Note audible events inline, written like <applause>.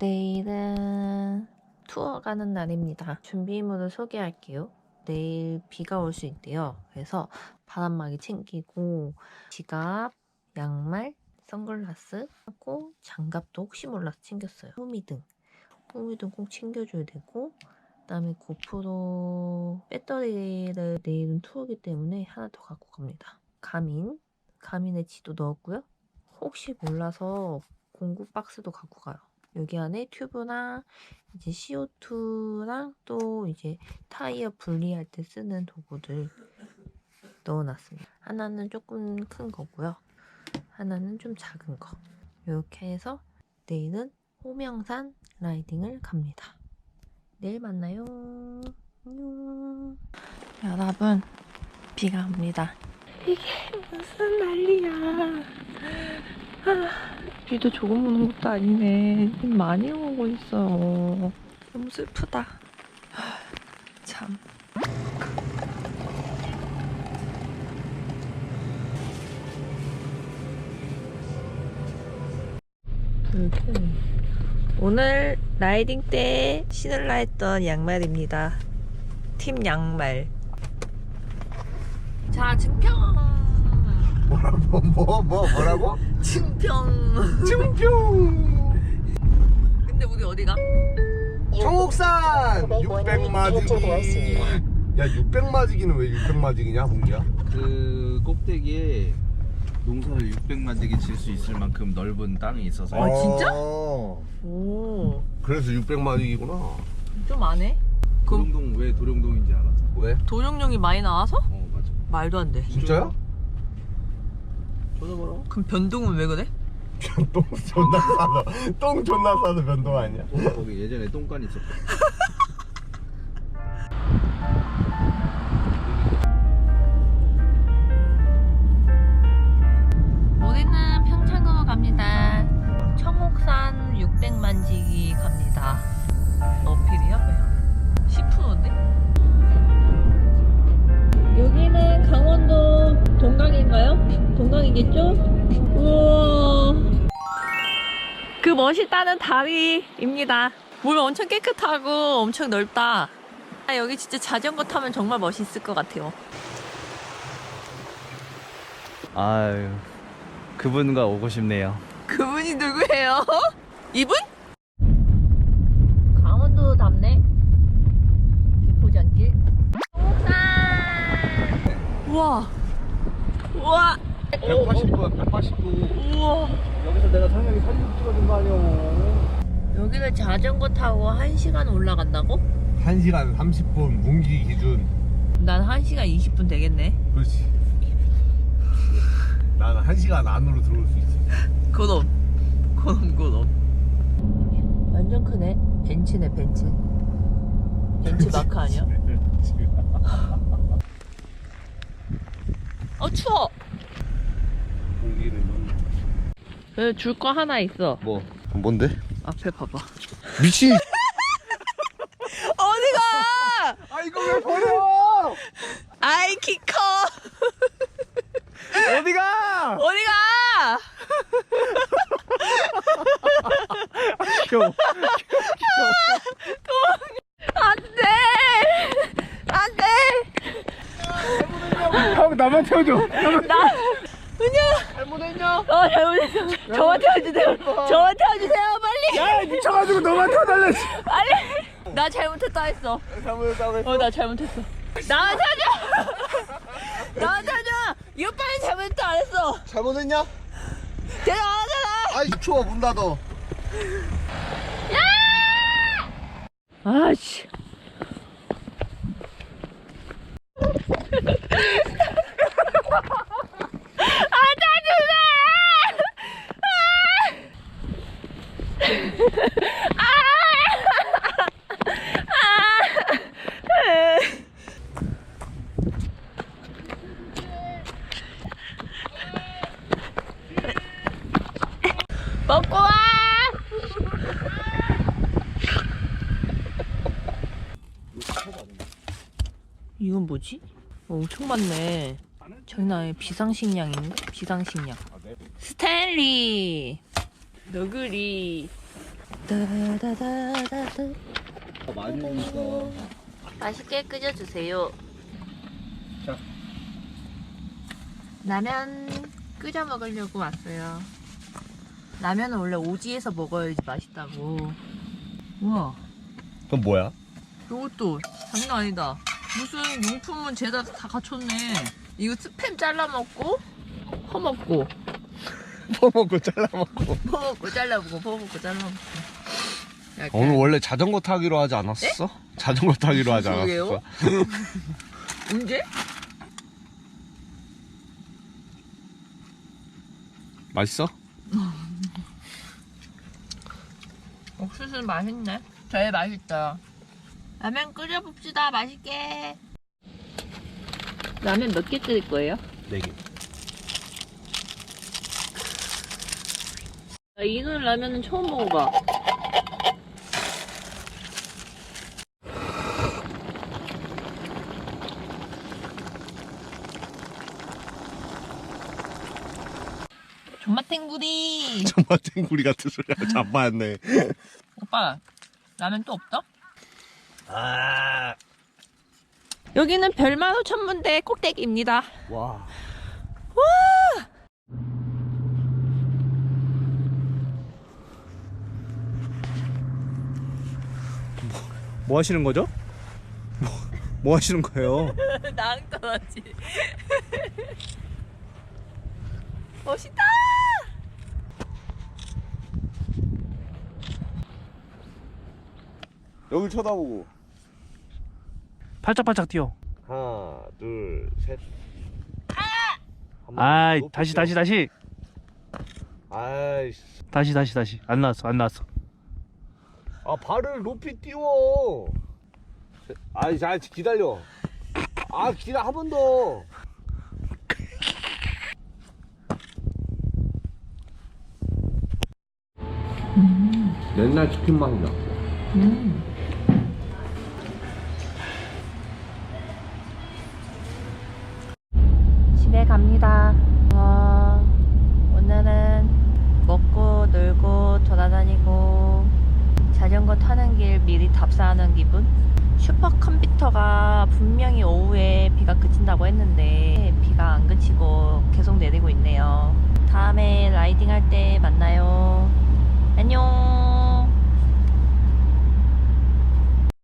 내일은 투어 가는 날입니다. 준비물을 소개할게요. 내일 비가 올 수 있대요. 그래서 바람막이 챙기고 지갑, 양말, 선글라스 하고 장갑도 혹시 몰라서 챙겼어요. 호미등. 호미등 꼭 챙겨줘야 되고 그다음에 고프로 배터리를 내일은 투어기 때문에 하나 더 갖고 갑니다. 가민, 가민에 지도 넣었고요. 혹시 몰라서 공구 박스도 갖고 가요. 여기 안에 튜브랑 이제 CO2랑 또 이제 타이어 분리할 때 쓰는 도구들 넣어놨습니다. 하나는 조금 큰 거고요. 하나는 좀 작은 거. 이렇게 해서 내일은 호명산 라이딩을 갑니다. 내일 만나요. 안녕. 여러분, 비가 옵니다. 이게 무슨 난리야. 아, 비도 조금 오는 것도 아니네. 비 많이 오고 있어. 너무 슬프다. 하, 참. 오늘 라이딩 때 신을라 했던 양말입니다. 팀 양말. 자, 증평! 뭐라고 <laughs> 뭐, 뭐 뭐라고? 증평! 증평 근데 우리 어디가? 청옥산 600마지기 야 600마지기는 왜 600마지기냐 봉기야? 그 꼭대기에 농사를 600마디기 질수 있을 만큼 넓은 땅이 있어서 아, 진짜? 어, 오, 그래서 600마지기구나 좀 안 해? 도룡동 왜 도룡동인지 알아? 왜? 도룡령이 많이 나와서? 어 맞아 말도 안 돼. 진짜요? 전화 걸어 그럼 변동은 왜 그래? <laughs> 똥 존나 싸서 똥 존나 싸서 변동 아니야? 어, 거기 예전에 똥간 평창으로 갑니다. 청옥산 600만지기 갑니다. 어 동강이겠죠? 우와 그 멋있다는 다리입니다. 물 엄청 깨끗하고 엄청 넓다. 아, 여기 진짜 자전거 타면 정말 멋있을 것 같아요. 아유 그분과 오고 싶네요. 그분이 누구예요? <laughs> 이분? 강원도 답네 비포장길 홍산 우와 우와 180도야 180도 우와. 여기서 내가 상영이 사진 찍어준 거 아니야 여기를 자전거 타고 1시간 올라간다고? 1시간 30분 문기 기준. 난 1시간 20분 되겠네. 그렇지. 나는 1시간 안으로 들어올 수 있어 그놈 그놈 그놈 완전 크네. 벤츠네 벤츠. 벤츠 마크 아니야? 어 추워 줄 거 하나 있어. 뭐? 뭔데? 앞에 봐봐. 미친! <laughs> 어디가? 아 이거 왜 버려? 아이 키 커. 어디가? 어디가? 형 안돼. 안돼. 형 나만 태워줘. 나 은영! 잘못했냐? 어 잘못했어. 저만 태워주세요. 저만 태워주세요 빨리! 야 미쳐가지고 너만 태워달래. 빨리! 나 잘못했다 했어. 잘못했다고 했어? 어 나 잘못했어. 나한테 하자 나한테 하자 이 오빠는 잘못했다 안 했어. 잘못했냐? 대답 안 하잖아. 아이 추워 문 닫어 아씨 먹고 와! 이건 뭐지? 어, 엄청 많네. 장난 아니야. 비상식량인가? 비상식량. 스탠리! 너구리. 따다다다다. 많이 오니까 맛있게 끓여주세요. 자. 라면 끓여 먹으려고 왔어요. 라면은 원래 오지에서 먹어야지 맛있다고. 우와, 그건 뭐야? 이것도 장난 아니다. 무슨 용품은 죄다 다 갖췄네. 이거 스팸 잘라 먹고, 퍼먹고, <laughs> 퍼먹고 잘라먹고 <laughs> 퍼먹고 잘라 먹고, 퍼먹고 잘라 먹고. 약간 오늘 원래 자전거 타기로 하지 않았었어? 자전거 타기로 하지 무슨? 않았었어? <laughs> 언제? 맛있어? 옥수수 맛있네. 제일 맛있다. 라면 끓여봅시다. 맛있게. 라면 몇 개 끓일 거예요? 네개 나 이건 라면은 처음 먹어봐. 존맛탱구리. <laughs> 정말 탱구리 같은 소리 하지 안 봤네 오빠, 라면 또 없어? 아, 여기는 별만호 천문대 꼭대기입니다. 와 뭐 하시는 거죠? 뭐, 뭐 하시는 거예요? <laughs> 나랑 떠나지. 멋있다! 여기 쳐다보고. 팔짝팔짝 뛰어. 하나 둘셋. 아, 다시 다시 다시. 아이씨. 다시 다시 다시. 안 나왔어 안 나왔어. 아 발을 높이 띄워. 아이 자 기다려. 아 기다려 한 번더 맨날 치킨 맛이다 집에 갑니다. 어, 오늘은 먹고 놀고 돌아다니고 자전거 타는 길 미리 답사하는 기분? 슈퍼컴퓨터가 분명히 오후에 비가 그친다고 했는데 비가 안 그치고 계속 내리고 있네요. 다음에 라이딩 할 때 만나요. 안녕.